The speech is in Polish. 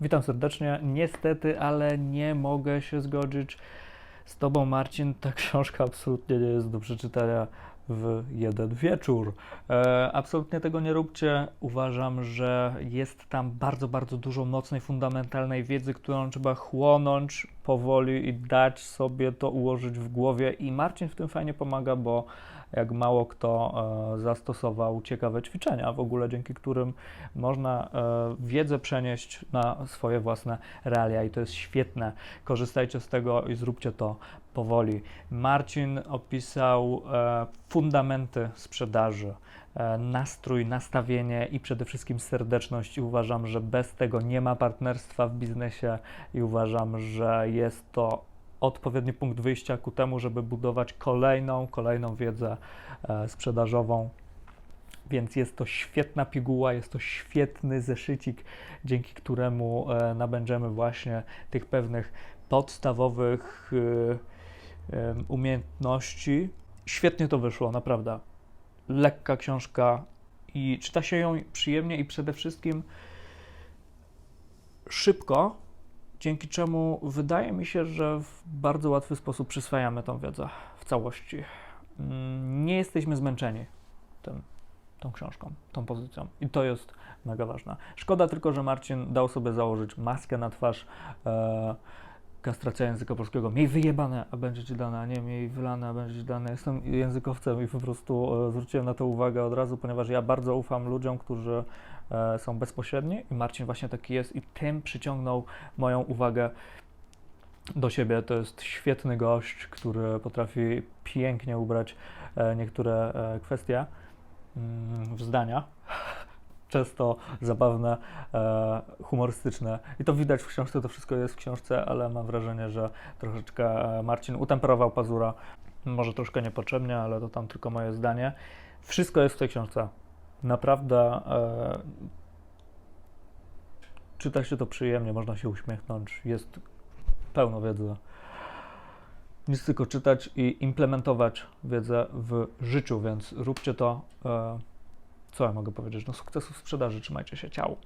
Witam serdecznie. Niestety, ale nie mogę się zgodzić z Tobą, Marcin. Ta książka absolutnie nie jest do przeczytania w jeden wieczór. E, absolutnie tego nie róbcie. Uważam, że jest tam bardzo, bardzo dużo mocnej, fundamentalnej wiedzy, którą trzeba chłonąć powoli i dać sobie to ułożyć w głowie. I Marcin w tym fajnie pomaga, bo jak mało kto e, zastosował ciekawe ćwiczenia, w ogóle dzięki którym można e, wiedzę przenieść na swoje własne realia i to jest świetne. Korzystajcie z tego i zróbcie to powoli. Marcin opisał e, fundamenty sprzedaży, e, nastrój, nastawienie i przede wszystkim serdeczność. I uważam, że bez tego nie ma partnerstwa w biznesie i uważam, że jest to odpowiedni punkt wyjścia ku temu, żeby budować kolejną, kolejną wiedzę e, sprzedażową. Więc jest to świetna piguła, jest to świetny zeszycik, dzięki któremu e, nabędziemy właśnie tych pewnych podstawowych umiejętności. Świetnie to wyszło, naprawdę. Lekka książka i czyta się ją przyjemnie i przede wszystkim szybko, dzięki czemu wydaje mi się, że w bardzo łatwy sposób przyswajamy tą wiedzę w całości. Mm, Nie jesteśmy zmęczeni tym, tą książką, tą pozycją i to jest mega ważne. Szkoda tylko, że Marcin dał sobie założyć maskę na twarz. E, kastracja języka polskiego. Miej wyjebane, a będzie ci dane, a nie miej wylane, a będzie ci dane. Jestem językowcem i po prostu e, zwróciłem na to uwagę od razu, ponieważ ja bardzo ufam ludziom, którzy e, są bezpośredni i Marcin właśnie taki jest i tym przyciągnął moją uwagę do siebie. To jest świetny gość, który potrafi pięknie ubrać e, niektóre kwestie mm, w zdania. Często zabawne, e, humorystyczne. I to widać w książce, to wszystko jest w książce, ale mam wrażenie, że troszeczkę e, Marcin utemperował pazura. Może troszkę niepotrzebnie, ale to tam tylko moje zdanie. Wszystko jest w tej książce. Naprawdę e, czyta się to przyjemnie, można się uśmiechnąć. Jest pełno wiedzy. Nic tylko czytać i implementować wiedzę w życiu, więc róbcie to. E, co ja mogę powiedzieć? No sukcesu sprzedaży, trzymajcie się, ciao.